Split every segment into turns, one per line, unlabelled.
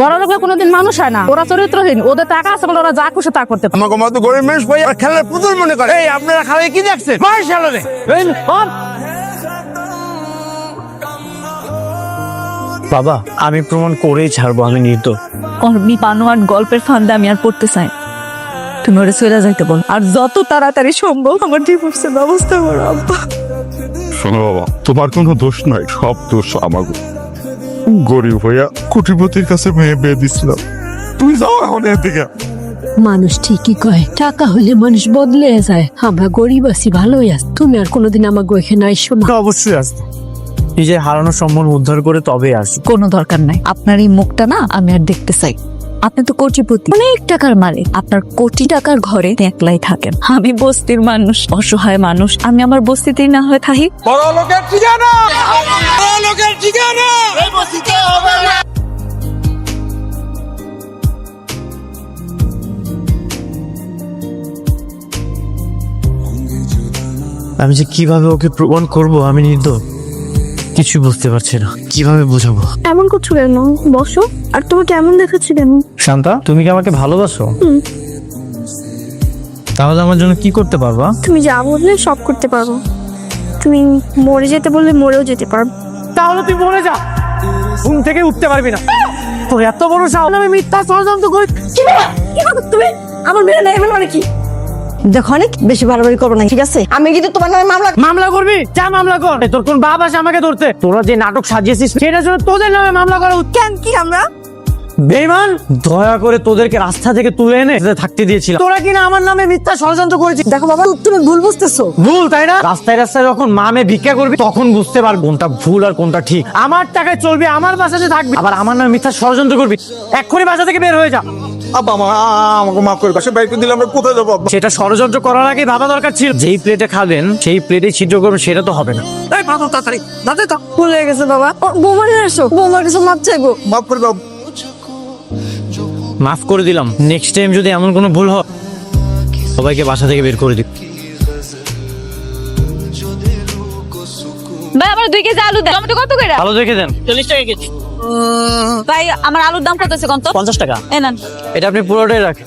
বড় কোনোদিন মানুষ হয় না। ওরা চরিত্রহীন ওদের টাকা আছে বলে ওরা যা খুশি তা করতে পারে।
আমাকে মতো গরিব মানুষ ভাই খেলার পুতুল মনে করে। এই আপনারা খালে কি দেখছেন? মার শালরে
বাবা আমি প্রমাণ করেই ছাড়বো আমি নির্দোষ।
অর্মি পানোয়ার গল্পের ফান্দে আমি আর পড়তে চাই। তুমি ওরা চলে যাইতে বল। আর যত তাড়াতাড়ি সম্ভব আমার ডিভোর্সের ব্যবস্থা করো আব্বা।
শোনো বাবা তোমার কোনো দোষ নাই সব দোষ আমার গরিব হইয়া কোটিপতির কাছে মেয়ে বিয়ে দিছিলাম। তুমি যাও এখন এর দিকে
মানুষ ঠিকই কয় টাকা হলে মানুষ বদলে যায়। আমরা গরিব আছি ভালোই আছি। তুমি আর কোনোদিন আমার এখানে আইসো না।
তো অবশ্যই আসবে। নিজের হারানো সম্মান উদ্ধার করে তবে আসবে।
কোনো দরকার নাই। আপনার এই মুখটা না আমি আর দেখতে চাই। আপনি তো কোটিপতি। অনেক টাকার মালিক। আপনার কোটি টাকার ঘরে একলাই থাকেন। আমি বস্তির মানুষ অসহায় মানুষ। আমি আমার বস্তিতেই না হয়ে থাকি।
বড় লোকের ঠিকানা! বড় লোকের ঠিকানা!
আমি যে কীভাবে ওকে প্রমাণ করব আমি নির্দোষ কিছু বুঝতে পারছি না। কীভাবে বোঝাবো?
এমন করছ কেন? বসো। আর তোমাকে এমন দেখাচ্ছি কেন?
শান্তা তুমি কি আমাকে ভালোবাসো? তাহলে আমার জন্য কি করতে পারবা?
তুমি যা বললে সব করতে পারব। তুমি মরে যেতে বললে মরেও যেতে পারব।
তাহলে তুই মরে যা। ঘুম থেকে উঠতে পারবি না। তোর এত বড় সাহস আমি মিথ্যা ষড়যন্ত্র করি।
কি করো তুমি? আমার মেয়ে নেই মানে কি?
দেখো অনেক বেশি বাড়াবাড়ি করব না ঠিক আছে? আমি কিন্তু তোমার নামে মামলা
মামলা করবি? যা মামলা কর। তোর কোন বাপ আছে আমাকে ধরতে? তোরা যে নাটক সাজিয়েছিস সেটার জন্য তোদের নামে মামলা করা উচিত।
কেন কি আমরা?
বেইমান দয়া করে তোদেরকে রাস্তা থেকে তুলে এনে থাকতে দিয়েছিল তোরা কিনা আমার নামে মিথ্যা ষড়যন্ত্র করেছিস?
দেখো বাবা তুমি ভুল বুঝতেছো।
ভুল তাই না? রাস্তায় রাস্তায় যখন মামে ভিক্ষা করবি তখন বুঝতে পারবি কোনটা ভুল আর কোনটা ঠিক। আমার টাকায় চলবি আমার বাসাতে থাকবি। আবার আমার নামে মিথ্যা ষড়যন্ত্র করবি। এক্ষুনি বাসা থেকে বের হয়ে যা।
আব্বা মা আমাকে মাফ করে বাসা বাইরে দিলে আমরা কোথায় যাব
সেটা ষড়যন্ত্র করার আগে ভাবা দরকার ছিল। যেই প্লেটে খাবেন সেই প্লেটে ছিদ্র করবেন সেটা তো হবে না। এই পাতো তাড়াতাড়ি। দাদা তো।
ভুল গেছে বাবা। ও, বৌমা নিয়ে আসো। বৌমার কাছে মাপ চাইব।
মাফ করে দাও।
মাফ করে দিলাম। নেক্সট টাইম যদি এমন কোনো ভুল হয় সবাইকে বাসা থেকে বের করে দিই।
ভাই আমার দুই কেজি আলু দেন। টমেটো কত করে?
আলু দেখে দেন।
ভাই আমার আলুর দাম কত আছে কত
পঞ্চাশ টাকা।
এ নেন।
এটা আপনি পুরোটাই রাখেন।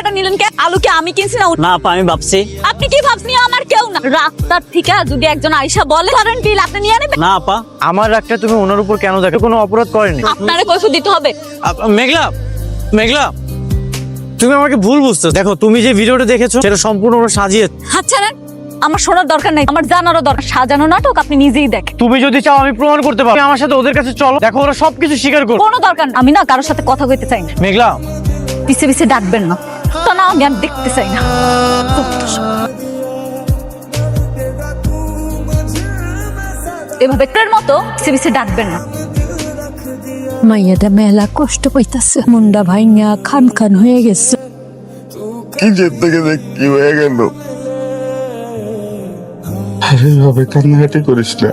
টাকাটা নিলেন কে? আলু কি আমি কিনছি না
না আপা, আমি ভাবছি।
আপনি কি ভাবছেন? আমার কেউ না। রাস্তার থেকে যদি একজন আইসা বলে কারেন্ট বিল আপনি নিয়ে নেবেন।
না আপা। আমার রাগটা তুমি ওনার উপর কেন দেখো? কোনো অপরাধ করেনি।
আপনারে কৈফিয়ত দিতে হবে।
মেঘলা মেঘলা। তুমি আমাকে ভুল বুঝছ। দেখো তুমি যে ভিডিওটা দেখেছ সেটা সম্পূর্ণ ওরা সাজিয়ে
আচ্ছা না আমার শোনার দরকার নাই আমার জানারও দরকার। সাজানো নাটক আপনি নিজেই দেখেন।
তুমি যদি চাও আমি প্রমাণ করতে পারব। তুমি আমার সাথে ওদের কাছে চলো। দেখো ওরা সবকিছু স্বীকার করবে
কোনো দরকার আমি না কারোর সাথে কথা কইতে চাই না।
মেঘলা।
পিছে পিছে ডাকবেন না। তা না আমি আর দেখতে চাই না। এভাবে ট্রেন মতো পিছে ডাকবেন না।
মাইয়াটা মেলা কষ্ট পাইতাছে। মুন্ডা ভাইঙ্গা খান খান হয়ে গেছে।
কি জেদ থেকে কি হয়ে গেল? এইভাবে কান্নাকাটি করিস না।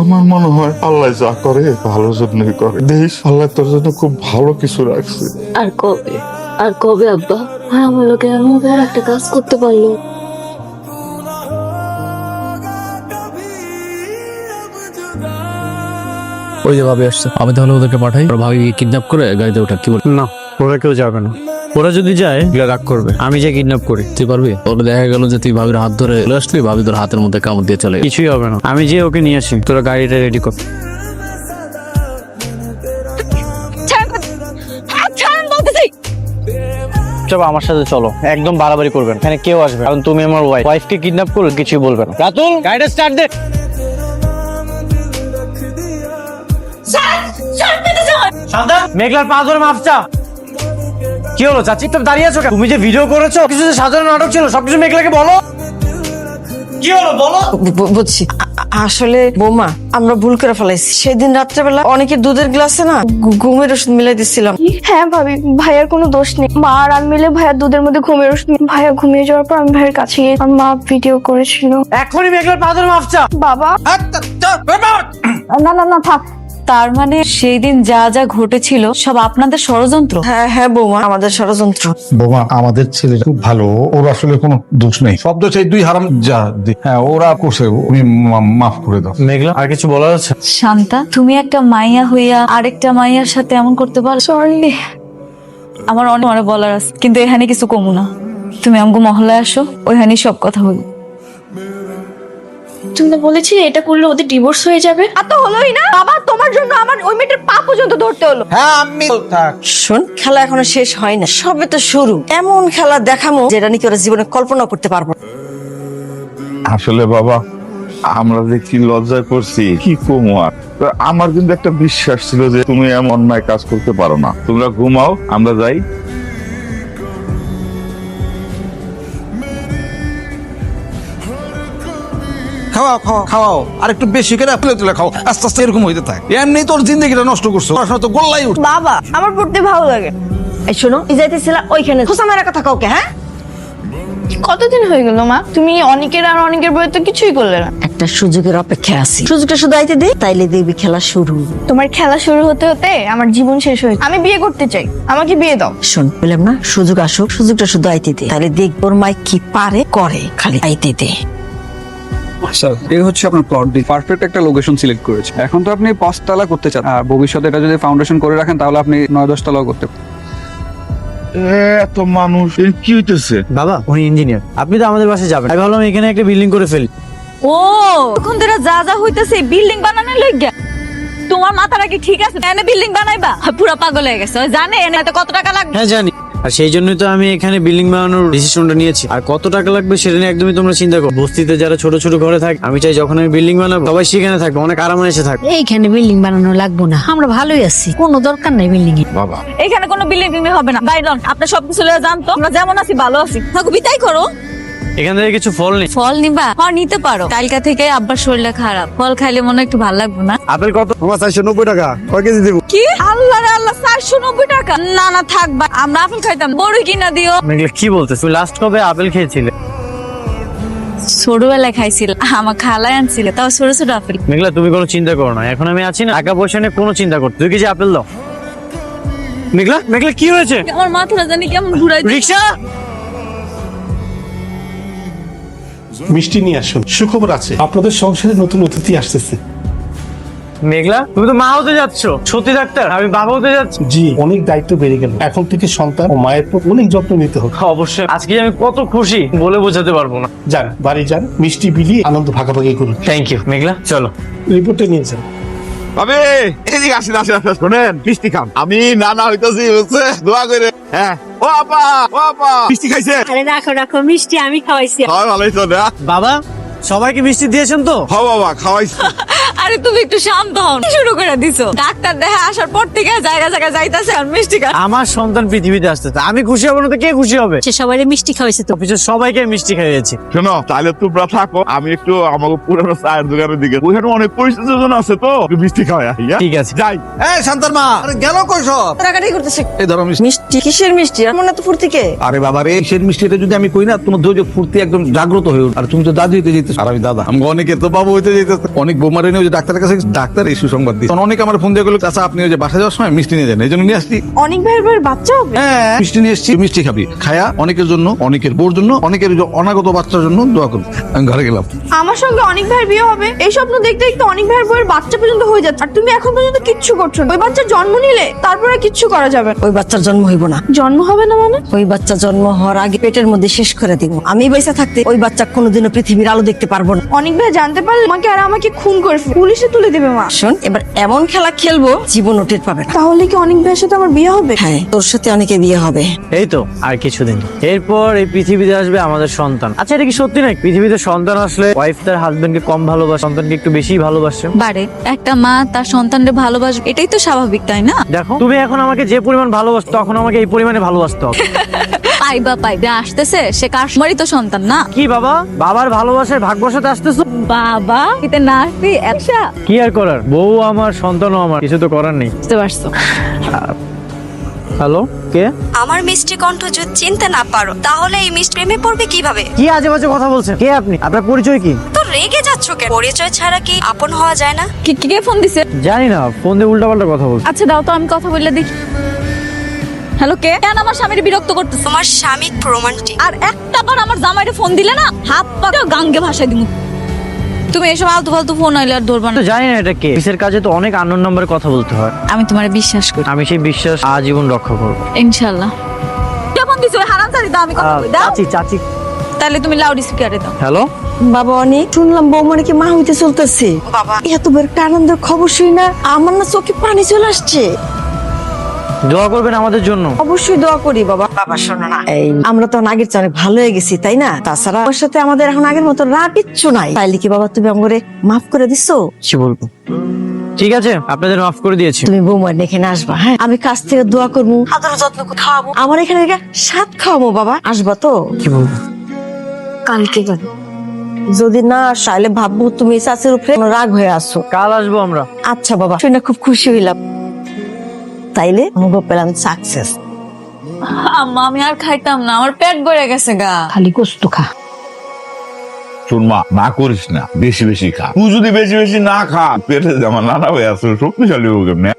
আমার মনে হয় আল্লাহ যা করে ভালো জন্যই করে। দেখিস আল্লাহ তোর জন্য খুব ভালো কিছু রাখছে।
আর কবে আর কবে আব্বা? আমার লোকে এমন বড় একটা কাজ করতে পারল।
ওই যে ভাবি আসছে। আমি তাহলে ওদেরকে পাঠাই। ওরা ভাবি কিডন্যাপ করে গাড়িতে ওঠা কি বল?
না ওরা কেউ যাবে না। ওরা যদি যায় রাগ করবে। আমি যে কিডন্যাপ করি।
তুই পারবি? ওরা দেখা গেল যে তুই ভাবির হাত ধরে চলে আসলি ভাবি তোর হাতের মধ্যে কামড় দিয়ে চলে
কিছুই হবে না। আমি যে ওকে নিয়ে আসি তোরা গাড়িটা রেডি কর। চলো আমার সাথে চলো। একদম বাড়াবাড়ি করবেন। এখানে কেউ আসবে কারণ তুমি আমার ওয়াইফ ওয়াইফকে কিডন্যাপ করো কিছুই বলবে না। রাতুল গাড়িটা স্টার্ট দে। মেঘলার পা ধরে মাফ চা। কি হলো চাচি তুমি দাঁড়িয়ে আছো তুমি যে ভিডিও করেছ কিছু যে সাধারণ নাটক ছিল সবকিছু মেঘলাকে বলো। কি হলো বলো।
বুঝছি। আসলে বোমা আমরা ভুল করে ফেলাইছি। সেদিন রাত্রেবেলা অনেকে দুধের গ্লাসে না ঘুমের ওষুধ মিলাই দিচ্ছিলাম
হ্যাঁ ভাবি ভাইয়ার কোনো দোষ নেই। মা আর আমি মিলে ভাইয়ার দুধের মধ্যে ঘুমের ওষুধ ভাইয়া ঘুমিয়ে যাওয়ার পর আমি ভাইয়ের কাছে গিয়ে আমার মা ভিডিও করেছিল।
এখনই মেঘলার পাথর ধরে মাফ চা।
বাবা। না না না থাক।
তার মানে সেই দিন যা যা ঘটেছিল সব আপনাদের ষড়যন্ত্র?
হ্যাঁ হ্যাঁ বৌমা আমাদের ষড়যন্ত্র।
বোমা আমাদের ছেলে খুব ভালো ওর আসলে কোনো দোষ নেই। সব দোষ এই দুই হারাম যা হ্যাঁ ওরা করছে তুমি মা- মাফ করে দাও।
মেঘলা আর কিছু বলার আছে?
শান্তা তুমি একটা মাইয়া হইয়া আরেকটা মাইয়ার সাথে এমন করতে পারো?
সরি
আমার অনেক অনেক বলার আছে কিন্তু এখানে কিছু কমু না। তুমি আমগো মহল্লায় আসো ওইখানে সব কথা হইব
তুমি বলেছিলে এটা করলে ওদের ডিভোর্স হয়ে যাবে। আর তো হলোই না। বাবা তোমার জন্য আমার ওই মেয়েটার পা পর্যন্ত ধরতে হলো।
হ্যাঁ আমি থাক।
শোন খেলা এখনও শেষ হয় না। সবে তো শুরু। এমন খেলা দেখামো যেটা নাকি ওরা জীবনে কল্পনা করতে পারব না।
আসলে বাবা আমরা যে কি লজ্জায় পড়ছি কি কমো আর? তা আমার কিন্তু একটা বিশ্বাস ছিল যে তুমি এমন অন্যায় কাজ করতে পারো না। তোমরা ঘুমাও আমরা যাই।
খাওয়াও খাওয়াও খাওয়াও। আর একটু বেশি করে তুলে তুলে খাও। আস্তে আস্তে এরকম হইতে থাকে। এমনি তোর জিন্দগিটা নষ্ট করছ। পড়াশোনা তো গোল্লাই উঠ।
বাবা আমার পড়তে ভালো লাগে।
এই শোনো এই যাইতেছিলা ওইখানে। খোসা মারা কথা কাউকে হ্যাঁ?
কতদিন হয়ে গেল মা? তুমি অনেকের আর অনেকের বইয়ে তো কিছুই করলে না।
একটা সুযোগের অপেক্ষা আছি। সুযোগটা শুধু আইতে দে তাইলে দেখবি খেলা শুরু।
তোমার খেলা শুরু হতে হতে আমার জীবন শেষ হয়েছে। আমি বিয়ে করতে চাই। আমাকে বিয়ে দাও।
শোন বললাম না সুযোগ আসুক সুযোগটা শুধু আইতে দে। তাহলে দেখ ওর মাই কি পারে করে খালি আইতে দে।
স্যার এই হচ্ছে আপনার প্লট ডি পারফেক্ট একটা লোকেশন সিলেক্ট করেছে। এখন তো আপনি পাঁচতলা করতে চান। আর ভবিষ্যতে এটা যদি ফাউন্ডেশন করে রাখেন তাহলে আপনি নয় দশতলাও করতে পারেন।
এত মানুষ কি হইতেছে?
বাবা উনি ইঞ্জিনিয়ার আপনি তো আমাদের বাসায় যাবেন। আমি ভাবলাম এখানে একটা বিল্ডিং করে ফেলি।
ও এখন তোরা যা যা হইতেছে বিল্ডিং বানানোর লইগা তোমার মাথাটা কি ঠিক আছে এনে বিল্ডিং বানাইবা? পুরো পাগল হয়ে গেছে। জানে এনে কত টাকা লাগবে?
হ্যাঁ জানি। আর সেই জন্যই তো আমি এখানে বিল্ডিং বানানোর ডিসিশনটা নিয়েছি। আর কত টাকা লাগবে সেটা নিয়ে একদমই তোমরা চিন্তা করো বস্তিতে যারা ছোট ছোট ঘরে থাকে আমি চাই যখন আমি বিল্ডিং বানাবো সবাই সেখানে থাকবে অনেক আরামে এসে থাকবে
এইখানে বিল্ডিং বানানো লাগবো না। আমরা ভালোই আছি কোনো দরকার নাই বিল্ডিং এর
বাবা।
এখানে কোনো বিল্ডিং হবে না। বাইরন আপনার সবকিছু লয়ে জানতো আমরা যেমন আছি ভালো আছি। থাকো বিতাই করো।
এখান থেকে কিছু ফল নেই
ফল নিবা? হ্যাঁ নিতে পারো। কালকা থেকে আব্বার শরীরটা খারাপ। ফল খাইলে মনে একটু ভালো লাগবে না?
আপেল কত?
আমার চারশো নব্বই টাকা। কয় কেজি দেবো?
কি? আল্লাহ রে আল্লাহ চারশো নব্বই টাকা? না না থাকবা আমরা আপেল খাইতাম। বড়ই কিনা দিও।
কি বলতে তুমি লাস্ট কবে আপেল খেয়েছিলে?
ছোটবেলায় খাইছিল। আমার খালায় আনছিল তাও ছোট ছোট আপেল।
মেঘলা তুমি কোনো চিন্তা করো না। এখন আমি আছি না টাকা পয়সা নিয়ে কোনো চিন্তা করতে দুই কেজি আপেল দাও। মেঘলা মেঘলা কি হয়েছে?
আমার মাথাটা জানি কেমন ঘুরাই
রিক্সা?
মিষ্টি নিয়ে আসুন। সুখবর আছে। আপনাদের সংসারে নতুন অতিথি আসতেছে।
মেঘলা তুমি তো মা হতে যাচ্ছ। সত্যি ডাক্তার আমি বাবা হতে যাচ্ছি।
জি অনেক দায়িত্ব বেড়ে গেল। এখন থেকে সন্তান ও মায়ের পর অনেক যত্ন নিতে হবে।
অবশ্যই আজকে আমি কত খুশি বলে বোঝাতে পারব না।
যান বাড়ি যান মিষ্টি বিলিয়ে আনন্দ ভাগাভাগি করুন।
থ্যাংক ইউ মেঘলা চলো।
রিপোর্টে নিয়ে যান।
তবে এদিকে আসেন আসেন আসেন শোনেন মিষ্টি খান। আমি নানা হইতেছি বুঝছে দোয়া করে হ্যাঁ। ও আপা ও আপা। মিষ্টি খাইছে?
আরে রাখো রাখো মিষ্টি আমি খাওয়াইছি।
হয় ভালোই তো না?
বাবা সবাইকে মিষ্টি দিয়েছেন তো?
হ বাবা খাওয়াইছি।
আরে তুমি একটু শান্ত হও শুরু করে দিছো? ডাক্তার দেখা আসার পর থেকে জায়গা জায়গা যাইতাছে আর মিষ্টি খা
আমার সন্তান পৃথিবীতে আসতেছে। আমি খুশি হব না তো কে খুশি হবে?
সে সবাই মিষ্টি খাওয়াইছে তো।
অফিসের সবাইকে মিষ্টি খাইয়েছি।
শোনো তাহলে তোমরা থাকো আমি একটু আমাকে পুরানো চায়ের দোকানের দিকে ওইখানে অনেক পরিচিত জন আছে তো মিষ্টি খাওয়াই হ্যাঁ?
ঠিক আছে।
যাই।
এই শান্তার মা আরে গেল কই সব?
করতেছে।
এই ধরো মিষ্টি।
মিষ্টি? কিসের মিষ্টি? আমার না তো ফুর্তি কে?
আরে বাবা রে সেই মিষ্টিটা যদি আমি কই না তোমার ধৈর্য ফুর্তি একদম জাগ্রত হয়ে উঠবে। আর তুমি তো দাদু হইতে আর আমি দাদা। আমি অনেকে তো বাবু হইতে যেতেছ অনেক বোমারে নিয়ে ডাক্তারের কাছে ডাক্তার এই সুসংবাদ দিচ্ছে অনেক আমার ফোন দিয়ে গেলো চাচা আপনি ওই যে বাসা যাওয়ার সময় মিষ্টি নিয়ে যান। এই জন্য নিয়ে আসছি।
অনেক ভাইয়ের ভাইয়ের বাচ্চা হবে?
হ্যাঁ মিষ্টি নিয়ে এসছি মিষ্টি খাবি। খায়া অনেকের জন্য অনেকের বোর জন্য অনেকের অনাগত বাচ্চার জন্য দোয়া করবি। আমি ঘরে গেলাম।
আমার সঙ্গে অনেক ভাইয়ের বিয়ে হবে। এই স্বপ্ন দেখতে দেখতে অনেক ভাইয়ের বইয়ের বাচ্চা পর্যন্ত হয়ে যাচ্ছে। আর তুমি এখন পর্যন্ত কিচ্ছু করছ না। ওই বাচ্চার জন্ম নিলে তারপরে কিচ্ছু করা যাবে
ওই বাচ্চার জন্ম হইব না।
জন্ম হবে না মানে?
ওই বাচ্চা জন্ম হওয়ার আগে পেটের মধ্যে শেষ করে দিব। আমি বেঁচে থাকতে ওই বাচ্চা কোনোদিনও পৃথিবীর আলো দেখতে পারব না।
অনেক ভাই জানতে পারলে আমাকে আর আমাকে খুন করে পুলিশে তুলে দেবে মা।
শোন এবার এমন খেলা খেলব জীবন টের পাবে না।
তাহলে কি অনেক ভাইয়ের সাথে আমার বিয়ে হবে?
হ্যাঁ তোর সাথে অনেকে বিয়ে হবে।
এই তো আর কিছুদিন। এরপর এই পৃথিবীতে আসবে আমাদের সন্তান। আচ্ছা এটা কি সত্যি নাকি? পৃথিবীতে সন্তান আসলে ওয়াইফ তার হাজবেন্ডকে কম ভালোবাসে সন্তানকে একটু বেশি ভালোবাসে?
বারে একটা মা তার সন্তানকে ভালোবাসবে এটাই তো স্বাভাবিক তাই না?
দেখো তুমি এখন আমাকে যে পরিমাণ ভালোবাসতো তখন আমাকে এই পরিমাণে ভালোবাসতে হবে।
পাইবা পাইবা আসতেছে সে কাশ্মীরই তো সন্তান না?
কি বাবা? বাবার ভালোবাসায় ভাগ বসাতে আসতেছো?
বাবা এতে না আসবি একসা
কি আর করার? বউ আমার সন্তানও আমার কিছু তো করার নেই।
বুঝতে পারছ।
হ্যালো কে?
আমার মিষ্টি কণ্ঠ যদি চিনতে না পারো তাহলে এই মিষ্টি প্রেমে পড়বে কীভাবে?
কি আজে বাজে কথা বলছেন? কে আপনি? আপনার পরিচয় কি?
তোর রেগে যাচ্ছ কেন? পরিচয় ছাড়া কি আপন হওয়া যায় না?
কি কি- কে ফোন দিছে?
জানি না ফোন দিয়ে উল্টাপাল্টা কথা বলছে।
আচ্ছা দাও তো আমি কথা বললে দেখি। হ্যালো কে? কেন আমার স্বামীর বিরক্ত করতেছ?
তোমার স্বামী রোমান্টিক
আর একটা বার আমার জামাইরে ফোন দিলে না হাত পা গাঙ্গে ভাষায় দিমু। তুমি এসব আলতু ফালতু ফোন আইলে আর ধরবা না।
জানি না এটা কে। অফিসের কাজে তো অনেক আননোন নম্বরে কথা বলতে হয়।
আমি তোমার বিশ্বাস করি।
আমি সেই বিশ্বাস আজীবন রক্ষা করব।
ইনশাআল্লাহ। কে ফোন দিছো? হারাম ছাড়ি দাও আমি কথা বলি দাও।
চাচি চাচি।
তাহলে তুমি লাউড স্পিকারে দাও।
হ্যালো?
বাবা অনেক শুনলাম বৌমা নাকি মা হইতে চলতেছে। বাবা। এত বড় একটা আনন্দের খবর শুই না আমার না চোখে পানি চলে আসছে।
দোয়া করবেন আমাদের জন্য।
অবশ্যই দোয়া করি বাবা। বাবা শোনো না। এই আমরা তো আগের চেয়ে অনেক ভালো হয়ে গেছি তাই না? তাছাড়া ওর সাথে আমাদের এখন আগের মতো রাগ কিচ্ছু নাই। তাইলে কি বাবা তুমি আমাকে মাফ করে দিছো?
কি বলব? ঠিক আছে আপনাদের মাফ করে দিয়েছি।
তুমি বৌমার এখানে আসবা হ্যাঁ? আমি কাছ থেকে দোয়া করব। আদর যত্ন করে খাওয়াবো। আমার এখানে সাত খাওয়াবো বাবা। আসবা তো?
কি বলব?
কালকে গেল। যদি না সাইলে ভাববো তুমি চাষের উপরে রাগ হয়ে আসো
কাল আসব আমরা।
আচ্ছা বাবা। শুনে খুব খুশি হইলাম। তাইলে অনুভব পেলাম সাকসেস
আম্মা আমি আর খাইতাম না আমার পেট ভরে গেছে গা।
খালি কষ্ট খা।
না করিস না বেশি বেশি খা। তুই যদি বেশি বেশি না খা পেটে আমার নানা হয়ে শক্তিশালী হোক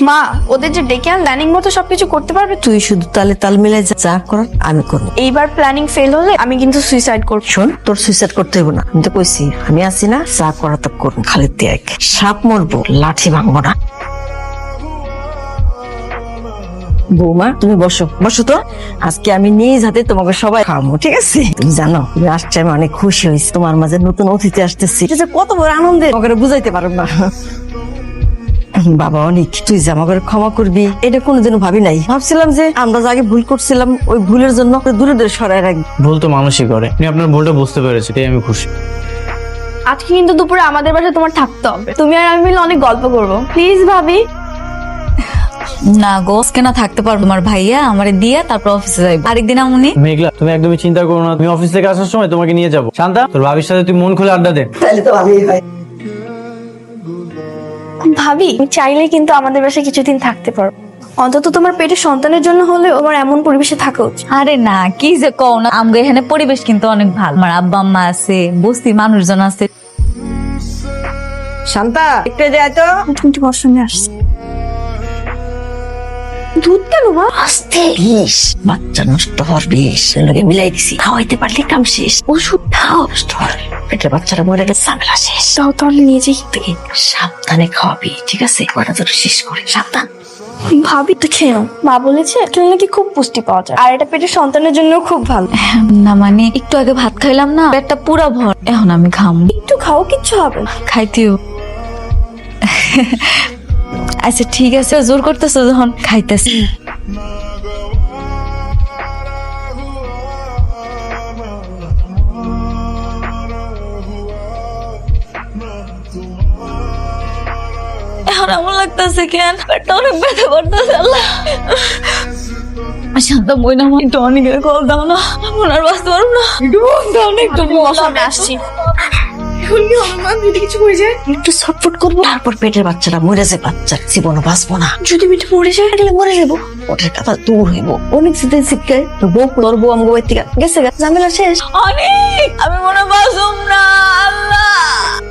মা ওদের যে ডেকে প্ল্যানিং মতো সবকিছু করতে পারবে?
তুই শুধু তালে তাল মিলাই যা- করার আমি করব
এইবার প্ল্যানিং ফেল হলে আমি কিন্তু সুইসাইড করব।
শোন তোর সুইসাইড করতে হইব না। আমি তো কইছি আমি আছি না যা করা তা করব খালি দেখ। সাপ মরবো লাঠি ভাঙবো না। বৌমা তুমি বসো। বসো তো। আজকে আমি নিজ হাতে তোমাকে সবাই খাওয়াবো ঠিক আছে? তুমি জানো তুমি আসছে আমি অনেক খুশি হয়েছি। তোমার মাঝে নতুন অতিথি আসতেছি। এটা যে কত বড় আনন্দের তোমাকে বুঝাইতে পারব না। বাবা অনেক। তুই যে আমাকে ক্ষমা করবি এটা কোনোদিনও ভাবি নাই। ভাবছিলাম যে আমরা যে আগে ভুল করছিলাম ওই ভুলের জন্য দূরে দূরে সরাই রাখবি।
ভুল তো মানুষই করে। আপনি আপনার ভুলটা বুঝতে পেরেছি তাই আমি খুশি।
আজকে কিন্তু দুপুরে আমাদের বাসায় তোমার থাকতে হবে। তুমি আর আমি মিলে অনেক গল্প করব। প্লিজ ভাবি।
না গো আজকে না থাকতে পারব তোমার ভাইয়া আমারে দিয়ে তারপর অফিসে যাইবো। আরেকদিন আমুনি
মেঘলা তুমি একদমই চিন্তা করো না। তুমি অফিস থেকে আসার সময় তোমাকে নিয়ে যাব। শান্তা তোর ভাবির সাথে তুই মন খুলে আড্ডা দে।
তাহলে তো ভালোই হয়।
ভাবি চাইলে কিন্তু আমাদের বাসায় কিছুদিন থাকতে পারো। অন্তত তোমার পেটে সন্তানের জন্য হলেও তোমার এমন পরিবেশে থাকা উচিত।
আরে না কি যে কও না। আমগো এখানে পরিবেশ কিন্তু অনেক ভালো। আমার আব্বা আম্মা আছে বস্তি মানুষজন আছে।
শান্তা একটু যায় তো।
আসছি। দুধ কেন মা?
আস্তে। বিষ। বাচ্চা নষ্ট হওয়ার বিষ। লোকে মিলাই দিছি। খাওয়াইতে পারলে কাম শেষ। ওষুধ খাও। নষ্ট হয় পেটের বাচ্চারা মরে গেলে ঝামেলা শেষ।
তাও তাহলে নিয়ে যাই
থেকে সাবধানে খাওয়াবি ঠিক আছে? কটা তোর শেষ করে সাবধান।
ভাবি তো খেয়ে নাও। মা বলেছে খেলে নাকি খুব পুষ্টি পাওয়া যায়। আর এটা পেটের সন্তানের জন্য খুব ভালো।
না মানে একটু আগে ভাত খাইলাম না পেটটা পুরা ভর। এখন আমি খামু।
একটু খাও কিচ্ছু হবে না।
খাইতেও। আচ্ছা ঠিক আছে, জোর করতেছো যখন? খাইতেছি। এমন লাগতেছে কেন? অনেক আল্লাহ। শান্ত আর বাঁচতে পারব না।
আসছি। এখন কি মা যদি কিছু হয়ে যায়?
একটু ছটফট করব। তারপর পেটের বাচ্চাটা মরে যে বাচ্চার জীবনও বাঁচবো না।
যদি মিঠে মরে যায়?
তাহলে মরে যাব ওটার কথা দূর হইব। অনেক সিদ্ধে শিক্ষায় বউ তোর বউ আমগো বাড়ি থেকে। গেছে ঝামেলা শেষ।
অনেক আমি মনে বাসুম না আল্লাহ!